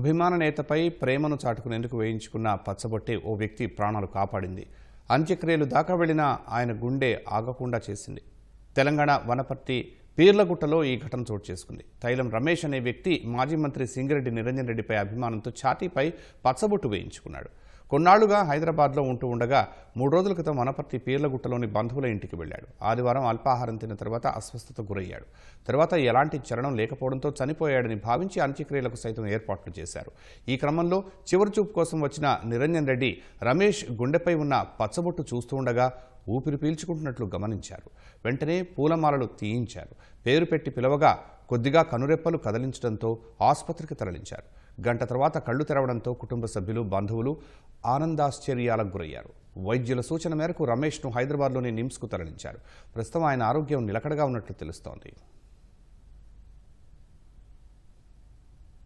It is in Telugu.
అభిమాన నేతపై ప్రేమను చాటుకునేందుకు వేయించుకున్న పచ్చబొట్టే ఓ వ్యక్తి ప్రాణాలు కాపాడింది. అంత్యక్రియలు దాకా వెళ్ళిన ఆయన గుండె ఆగకుండా చేసింది. తెలంగాణ వనపర్తి పీర్లగుట్టలో ఈ ఘటన చోటు చేసుకుంది. తైలం రమేష్ అనే వ్యక్తి మాజీ మంత్రి సింగిరెడ్డి నిరంజన్ రెడ్డిపై అభిమానంతో ఛాతీపై పచ్చబొట్టు వేయించుకున్నాడు. కొన్నాళ్ళుగా హైదరాబాద్లో ఉంటూ ఉండగా మూడు రోజుల క్రితం వనపర్తి పీర్లగుట్టలోని బంధువుల ఇంటికి వెళ్ళాడు. ఆదివారం అల్పాహారం తిన్న తర్వాత అస్వస్థతకు గురయ్యాడు. తర్వాత ఎలాంటి చరణం లేకపోవడంతో చనిపోయాడని భావించి అంత్యక్రియలకు సైతం ఏర్పాట్లు చేశారు. ఈ క్రమంలో చివరి చూపు కోసం వచ్చిన నిరంజన్ రెడ్డి రమేష్ గుండెపై ఉన్న పచ్చబొట్టు చూస్తూ ఉండగా ఊపిరి పీల్చుకుంటున్నట్లు గమనించారు. వెంటనే పూలమాలలు తీయించారు. పేరు పెట్టి పిలవగా కొద్దిగా కనురెప్పలు కదిలించడంతో ఆసుపత్రికి తరలించారు. గంట తర్వాత కళ్ళు తెరవడంతో కుటుంబ సభ్యులు బంధువులు ఆనందాశ్చర్యాలకు గురయ్యారు. వైద్యుల సూచన మేరకు రమేష్ను హైదరాబాద్లోని నిమ్స్కు తరలించారు. ప్రస్తుతం ఆయన ఆరోగ్యం నిలకడగా ఉన్నట్లు తెలుస్తోంది.